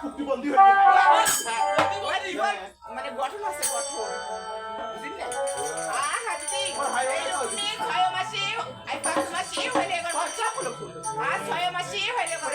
কুক্তি বন্দি হয়ে মানে গঠন আছে গঠন বুঝলি আহা তুমি ছয় মাসে পাঁচ মাসে হইলে গো আর ছয় মাসে হইলে গো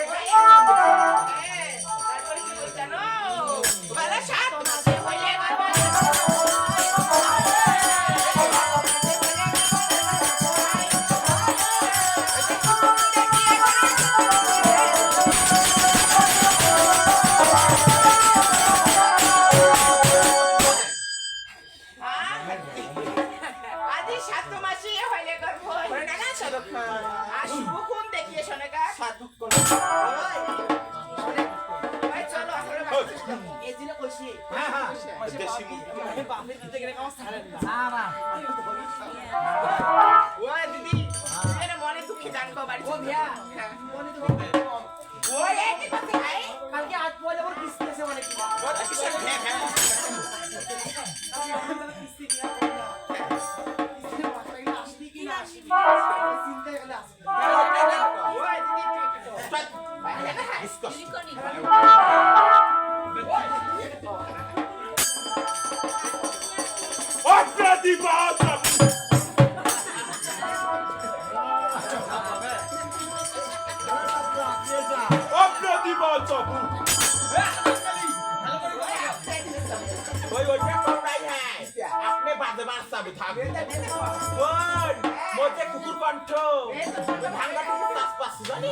আদি সাত মাসে হইলে গর্ভ আর শুভ কোন দেখিয়ে শোনে গা ওই চলো আসলে হ্যাঁ হ্যাঁ। দেশি মুরগি। ওই দিদি এর মনে দুঃখে জানব বাড়ি ও ভিয়া ওই এই কি কথা ভাই? ওটা কিসের? হ্যাঁ। হ্যাঁ। কুকুর কণ্ঠ ভাঙ্গা টুকু পাস পাস জানি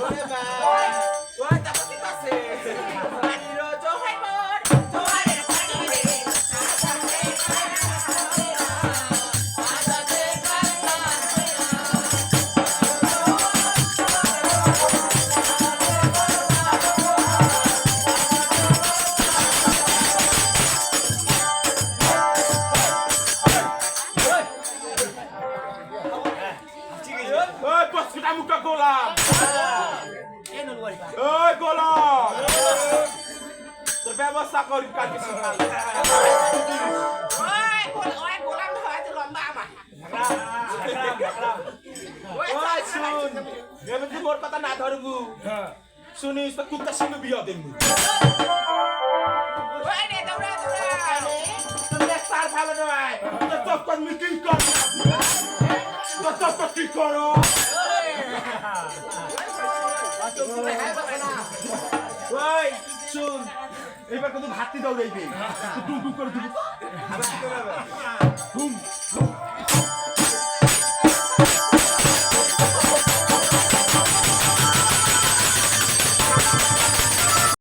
ওরে ভাই ওই তারপর কি আছে পানির জোহাই মোর জোহারের পানি রে ওই বসটা মুখটা গোলাম ওই গোলাম তোর ব্যবস্থা করি হয় তো তুই মোর কথা না ধরবু শুনিস তো কুত্তার সঙ্গে বিয়া দৌড়া তোর ভালো নয় তোর তো মিটিং কর তো তো কি করো ওই শুন এবার কত ভাতি দৌড়াইবে টুম টুম করে টুম